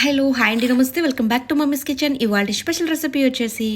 Hello hi అండి నమస్తే. Welcome back to mummy's kitchen. ఇవాళ స్పెషల్ రెసిపీ వచ్చేసి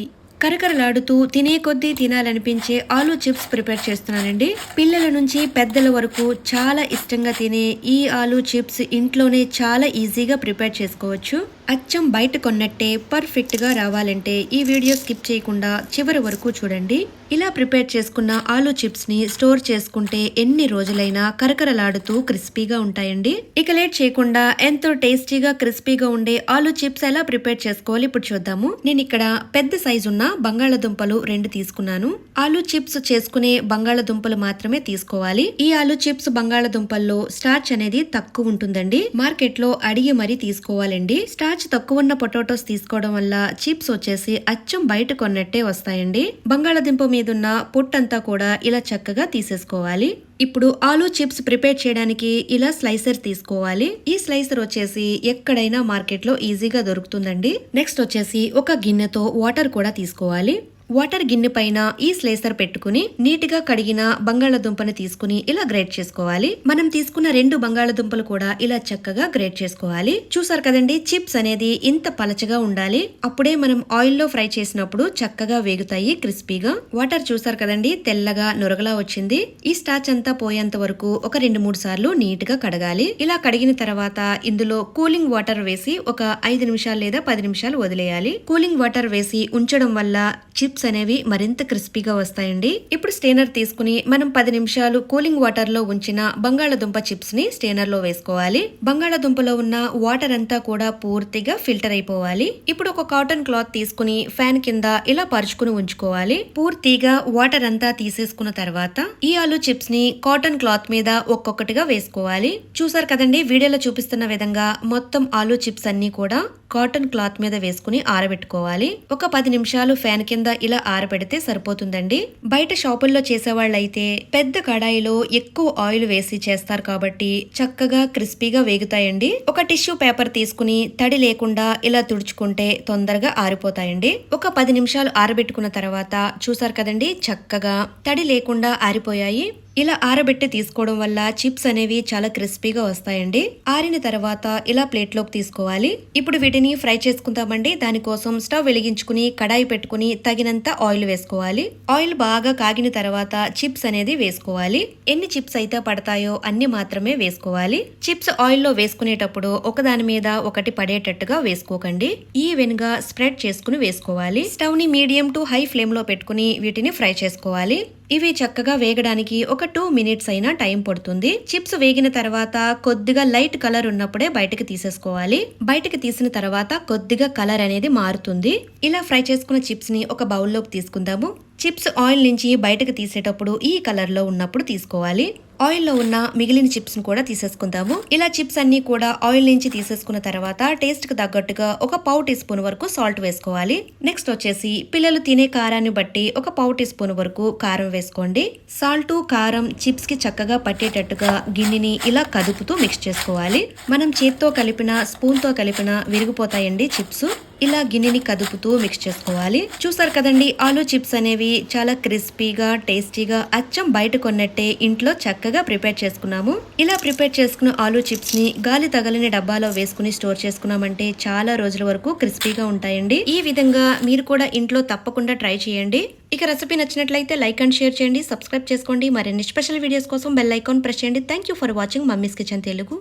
కరకరలాడుతూ తినే కొద్దీ తినాలనిపించే ఆలూ చిప్స్ ప్రిపేర్ చేస్తున్నానండి. పిల్లల నుంచి పెద్దల వరకు చాలా ఇష్టంగా తినే ఈ ఆలూ చిప్స్ ఇంట్లోనే చాలా ఈజీగా ప్రిపేర్ చేసుకోవచ్చు. అచ్చం బయట కొన్నట్టే పర్ఫెక్ట్గా రావాలంటే ఈ వీడియో స్కిప్ చేయకుండా చివరి వరకు చూడండి. ఇలా ప్రిపేర్ చేసుకున్న ఆలూ చిప్స్ని స్టోర్ చేసుకుంటే ఎన్ని రోజులైనా కరకరలాడుతూ క్రిస్పీగా ఉంటాయండి. ఇక లేట్ చేయకుండా ఎంతో టేస్టీగా క్రిస్పీగా ఉండే ఆలూ చిప్స్ ఎలా ప్రిపేర్ చేసుకోవాలి ఇప్పుడు చూద్దాము. నేను ఇక్కడ పెద్ద సైజు ఉన్న బంగాళదుంపలు రెండు తీసుకున్నాను. ఆలూ చిప్స్ చేసుకునే బంగాళదుంపలు మాత్రమే తీసుకోవాలి. ఈ ఆలూ చిప్స్ బంగాళదుంపల్లో స్టార్చ్ అనేది తక్కువ ఉంటుందండి. మార్కెట్లో అడిగి మరీ తీసుకోవాలండి. స్టార్చ్ తక్కువ ఉన్న పొటాటోస్ తీసుకోవడం వల్ల చిప్స్ వచ్చేసి అచ్చం బయట కొన్నట్టే వస్తాయండి. బంగాళాదుంప మీదున్న పొట్టంతా కూడా ఇలా చక్కగా తీసేసుకోవాలి. ఇప్పుడు ఆలూ చిప్స్ ప్రిపేర్ చేయడానికి ఇలా స్లైసర్ తీసుకోవాలి. ఈ స్లైసర్ వచ్చేసి ఎక్కడైనా మార్కెట్లో ఈజీగా దొరుకుతుందండి. నెక్స్ట్ వచ్చేసి ఒక గిన్నెతో వాటర్ కూడా తీసుకోవాలి. వాటర్ గిన్నె పైన ఈ స్లేసర్ పెట్టుకుని నీటిగా కడిగిన బంగాళదుంపను తీసుకుని ఇలా గ్రేట్ చేసుకోవాలి. మనం తీసుకున్న రెండు బంగాళదుంపలు కూడా ఇలా చక్కగా గ్రేట్ చేసుకోవాలి. చూసారు కదండి చిప్స్ అనేది ఇంత పలచగా ఉండాలి. అప్పుడే మనం ఆయిల్లో ఫ్రై చేసినప్పుడు చక్కగా వేగుతాయి క్రిస్పీగా. వాటర్ చూసారు కదండి తెల్లగా నొరగలా వచ్చింది. ఈ స్టాచ్ అంతా పోయేంత వరకు ఒక రెండు మూడు సార్లు నీట్గా కడగాలి. ఇలా కడిగిన తర్వాత ఇందులో కూలింగ్ వాటర్ వేసి ఒక ఐదు నిమిషాలు లేదా పది నిమిషాలు వదిలేయాలి. కూలింగ్ వాటర్ వేసి ఉంచడం వల్ల చిప్స్ అనేవి మరింత క్రిస్పీగా వస్తాయండి. ఇప్పుడు స్టేనర్ తీసుకుని మనం పది నిమిషాలు కూలింగ్ వాటర్లో ఉంచిన బంగాళదుంప చిప్స్ని స్టేనర్లో వేసుకోవాలి. బంగాళదుంపలో ఉన్న వాటర్ అంతా కూడా పూర్తిగా ఫిల్టర్ అయిపోవాలి. ఇప్పుడు ఒక కాటన్ క్లాత్ తీసుకుని ఫ్యాన్ కింద ఇలా పరుచుకుని ఉంచుకోవాలి. పూర్తిగా వాటర్ అంతా తీసేసుకున్న తర్వాత ఈ ఆలు చిప్స్ని కాటన్ క్లాత్ మీద ఒక్కొక్కటిగా వేసుకోవాలి. చూసారు కదండి వీడియోలో చూపిస్తున్న విధంగా మొత్తం ఆలు చిప్స్ అన్ని కూడా కాటన్ క్లాత్ మీద వేసుకుని ఆరబెట్టుకోవాలి. ఒక పది నిమిషాలు ఫ్యాన్ కింద ఇలా ఆరబెడితే సరిపోతుందండి. బయట షాపుల్లో చేసేవాళ్ళైతే పెద్ద కడాయిలో ఎక్కువ ఆయిల్ వేసి చేస్తారు కాబట్టి చక్కగా క్రిస్పీగా వేగుతాయండి. ఒక టిష్యూ పేపర్ తీసుకుని తడి లేకుండా ఇలా తుడుచుకుంటే తొందరగా ఆరిపోతాయండి. ఒక పది నిమిషాలు ఆరబెట్టుకున్న తర్వాత చూసారు కదండి చక్కగా తడి లేకుండా ఆరిపోయాయి. ఇలా ఆరబెట్టి తీసుకోవడం వల్ల చిప్స్ అనేవి చాలా క్రిస్పీగా వస్తాయండి. ఆరిన తర్వాత ఇలా ప్లేట్లోకి తీసుకోవాలి. ఇప్పుడు వీటిని ఫ్రై చేసుకుందామండి. దానికోసం స్టవ్ వెలిగించుకుని కడాయి పెట్టుకుని తగినంత ఆయిల్ వేసుకోవాలి. ఆయిల్ బాగా కాగిన తర్వాత చిప్స్ అనేది వేసుకోవాలి. ఎన్ని చిప్స్ అయితే పడతాయో అన్ని మాత్రమే వేసుకోవాలి. చిప్స్ ఆయిల్లో వేసుకునేటప్పుడు ఒకదాని మీద ఒకటి పడేటట్టుగా వేసుకోకండి. ఈ వెనుగా స్ప్రెడ్ చేసుకుని వేసుకోవాలి. స్టవ్ని మీడియం టు హై ఫ్లేమ్లో పెట్టుకుని వీటిని ఫ్రై చేసుకోవాలి. ఇవి చక్కగా వేగడానికి ఒక టూ మినిట్స్ అయినా టైం పడుతుంది. చిప్స్ వేగిన తర్వాత కొద్దిగా లైట్ కలర్ ఉన్నప్పుడే బయటకు తీసేసుకోవాలి. బయటకు తీసిన తర్వాత కొద్దిగా కలర్ అనేది మారుతుంది. ఇలా ఫ్రై చేసుకున్న చిప్స్ని ఒక బౌల్లోకి తీసుకుందాము. చిప్స్ ఆయిల్ నుంచి బయటకు తీసేటప్పుడు ఈ కలర్లో ఉన్నప్పుడు తీసుకోవాలి. ఆయిల్లో ఉన్న మిగిలిన చిప్స్ని కూడా తీసేసుకుందాము. ఇలా చిప్స్ అన్ని కూడా ఆయిల్ నుంచి తీసేసుకున్న తర్వాత టేస్ట్కి తగ్గట్టుగా ఒక పావు టీ స్పూన్ వరకు సాల్ట్ వేసుకోవాలి. నెక్స్ట్ వచ్చేసి పిల్లలు తినే కారాన్ని బట్టి ఒక పావు టీ స్పూన్ వరకు కారం వేసుకోండి. సాల్ట్ కారం చిప్స్కి చక్కగా పట్టేటట్టుగా గిన్నెని ఇలా కదుపుతూ మిక్స్ చేసుకోవాలి. మనం చేత్తో కలిపిన స్పూన్తో కలిపిన విరిగిపోతాయండి చిప్స్. ఇలా గిన్నెని కదుపుతూ మిక్స్ చేసుకోవాలి. చూసారు కదండి ఆలూ చిప్స్ అనేవి చాలా క్రిస్పీగా టేస్టీగా అచ్చం బయట కొన్నట్టే ఇంట్లో చక్కగా ప్రిపేర్ చేసుకున్నాము. ఇలా ప్రిపేర్ చేసుకున్న ఆలూ చిప్స్ని గాలి తగలని డబ్బాలో వేసుకుని స్టోర్ చేసుకున్నామంటే చాలా రోజుల వరకు క్రిస్పీగా ఉంటాయండి. ఈ విధంగా మీరు కూడా ఇంట్లో తప్పకుండా ట్రై చేయండి. ఇక రెసిపీ నచ్చినట్లయితే లైక్ అండ్ షేర్ చేయండి. సబ్స్క్రైబ్ చేసుకోండి. మరిన్ని స్పెషల్ వీడియోస్ కోసం బెల్ ఐకాన్ ప్రెస్ చేయండి. Thank you for watching mummy's kitchen Telugu.